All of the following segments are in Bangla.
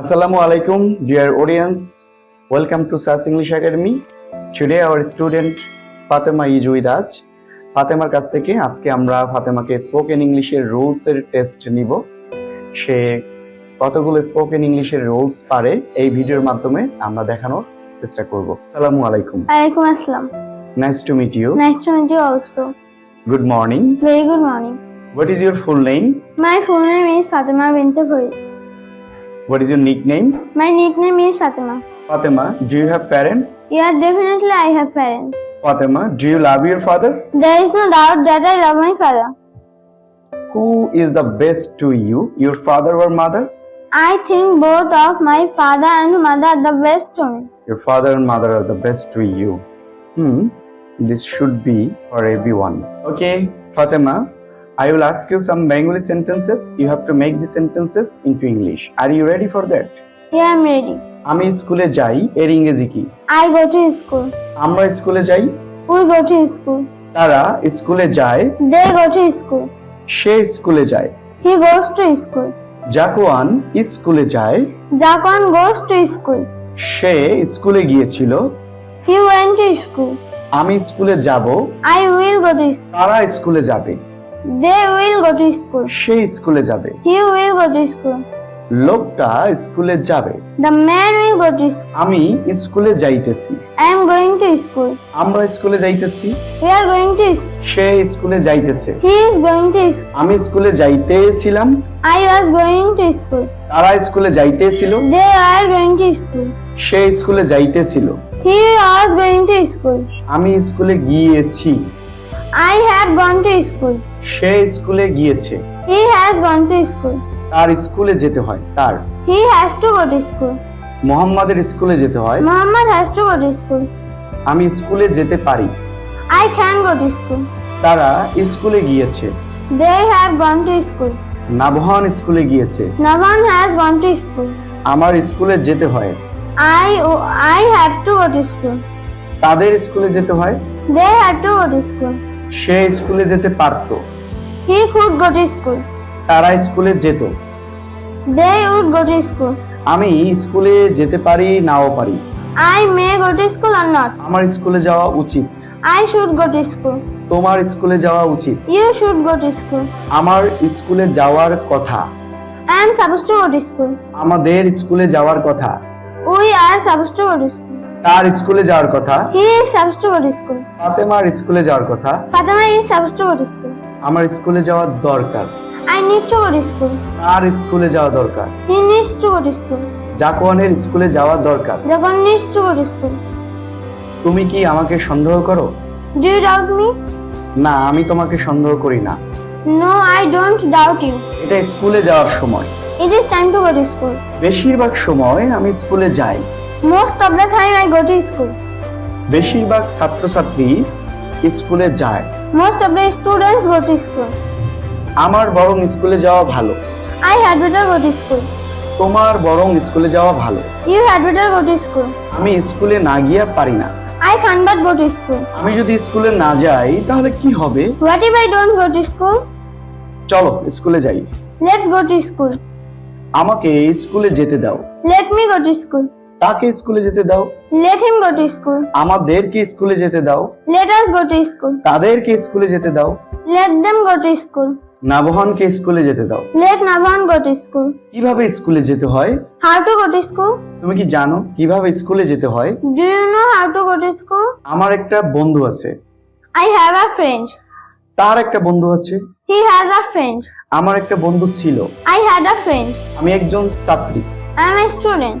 আসসালামু আলাইকুম dear audience welcome to Sas English academy today our student Fatema ইজুইদ দাজ ফাতেমার কাছ থেকে আজকে আমরা ফাতেমাকে স্পোকেন ইংলিশের রুলসের টেস্ট নিব। সে কতগুলো স্পোকেন ইংলিশের রুলস পারে এই ভিডিওর মাধ্যমে আমরা দেখানোর চেষ্টা করব। আসসালামু আলাইকুম ওয়ালাইকুম আসসালাম। Nice to meet you nice to meet you also good morning very good morning what is your full name my full name is Fatema Binte Farid What is your nickname? My nickname is Fatima. Fatima, do you have parents? Yeah, definitely I have parents. Fatima, do you love your father? There is no doubt that I love my father. Who is the best to you, your father or mother? I think both of my father and mother are the best to me. Your father and mother are the best to you. Hmm. This should be for everyone. Okay, Fatima, I will ask you some Bengali sentences. You have to make the sentences into English. Are you ready for that? Yeah, I'm ready. আমি স্কুলে যাই এর ইংরেজি কি I go to school. আমরা স্কুলে যাই We go to school. তারা স্কুলে যায় They go to school. সে স্কুলে যায় He goes to school. জাকওয়ান স্কুলে যায় Jakwan goes to school. সে স্কুলে গিয়েছিল He went to school. আমি স্কুলে যাব I will go to school. তারা স্কুলে যাবে They will go to school. সে স্কুলে যাবে He will go to school. লোকটা স্কুলে যাবে The man will go to school. আমি স্কুলে যাইতেছি I am going to school. আমরা স্কুলে যাইতেছি We are going to school. সে স্কুলে যাইতেছে He is going to school. আমি স্কুলে যাইতেছিলাম I was going to school. তারা স্কুলে যাইতেছিল They are going to school. সে স্কুলে যাইতেছিল He was going to school. আমি স্কুলে গিয়েছি I have gone to school. সে স্কুলে গিয়েছে He has gone to school. তার স্কুলে যেতে হয় তার He has to go to school. মোহাম্মদের স্কুলে যেতে হয় Muhammad has to go to school. আমি স্কুলে যেতে পারি I can go to school. তারা স্কুলে গিয়েছে They have gone to school. নাবহান স্কুলে গিয়েছে Navan has gone to school. আমার স্কুলে যেতে হয় I I have to go to school. তাদের স্কুলে যেতে হয় They had to go to school. সে স্কুলে যেতে পারতো। He could go to school. তারা স্কুলে যেত। They would go to school. আমি স্কুলে যেতে পারি নাও পারি। I may go to school or not. আমার স্কুলে যাওয়া উচিত। I should go to school. তোমার স্কুলে যাওয়া উচিত। You should go to school. আমার স্কুলে যাওয়ার কথা। I am suppose to go to school. আমাদের স্কুলে যাওয়ার কথা। We are suppose to go to school. তার স্কুলে যাওয়ার কথা? He supposed to school. ফাতেমার স্কুলে যাওয়ার কথা? ফাতেমা এই সাবস্টোর স্কুল। আমার স্কুলে যাওয়ার দরকার। I need to go school তার স্কুলে যাওয়া দরকার। He needs to go school জাকোয়ানের স্কুলে যাওয়ার দরকার। Zakwan needs to go school তুমি কি আমাকে সন্দেহ করো? ডু ইউ ডাউট মি না আমি তোমাকে সন্দেহ করি না। No I don't doubt you এটা স্কুলে যাওয়ার সময়। It is time to go school বেশিরভাগ সময় আমি স্কুলে যাই। Most of the time I go to school. বেশিরভাগ ছাত্রছাত্রী স্কুলে যায় Most of the students go to school. আমার বরং স্কুলে যাওয়া ভালো I had better go to school. তোমার বরং স্কুলে যাওয়া ভালো You had better go to school. আমি স্কুলে না গিয়ে পারি না I can't but go to school. আমি যদি স্কুলে না যাই তাহলে কি হবে What if I don't go to school? চলো স্কুলে যাই Let's go to school. আমাকে স্কুলে যেতে দাও Let me go to school. তাকে স্কুলে যেতে দাও? Let him go to school আমাদেরকে স্কুলে যেতে দাও? Let us go to school তাদেরকে স্কুলে যেতে দাও? Let them go to school নাভানকে স্কুলে যেতে দাও? Let Navan go to school কীভাবে স্কুলে যেতে হয়? How to go to school তুমি কি জানো কীভাবে স্কুলে যেতে হয়? Do you know how to go to school আমার একটা বন্ধু আছে। আই হ্যাভ আ ফ্রেন্ড তার একটা বন্ধু আছে। হি হ্যাজ আ ফ্রেন্ড আমার একটা বন্ধু ছিল। আই হ্যাড আ ফ্রেন্ড আমি একজন ছাত্রী। আই এম আ স্টুডেন্ট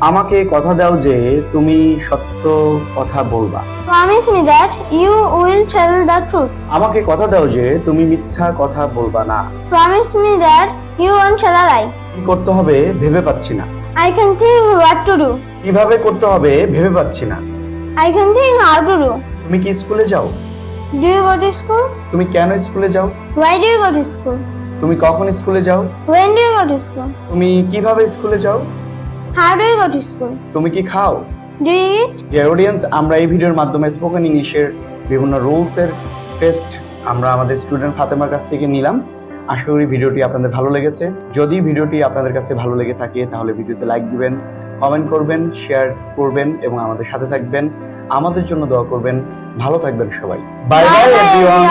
আমাকে কথা দাও যে তুমি সত্য কথা বলবা। Promise me that you will tell the truth আমাকে কথা দাও যে তুমি মিথ্যা কথা বলবা না। Promise me that you won't tell a কি করতে হবে ভেবে পাচ্ছি না। I can think what to do কীভাবে করতে হবে ভেবে পাচ্ছি না। I can think how to do তুমি কি স্কুলে যাও? Do you go to school তুমি কেন স্কুলে যাও? Why do you go to school তুমি কখন স্কুলে যাও? When do you go to school তুমি কীভাবে স্কুলে যাও? How do you go to school? তুমি কি খাও? Do you eat? Dear audience আমরা এই ভিডিওর মাধ্যমে স্পোকেন ইংলিশের বিভিন্ন রুলসের টেস্ট আমরা আমাদের স্টুডেন্ট ফাতেমার কাছ থেকে নিলাম। আশা করি ভিডিওটি আপনাদের ভালো লেগেছে। যদি ভিডিওটি আপনাদের কাছে ভালো লেগে থাকে তাহলে ভিডিওতে লাইক দিবেন কমেন্ট করবেন শেয়ার করবেন এবং আমাদের সাথে থাকবেন। আমাদের জন্য দোয়া করবেন। ভালো থাকবেন সবাই। Bye bye everyone.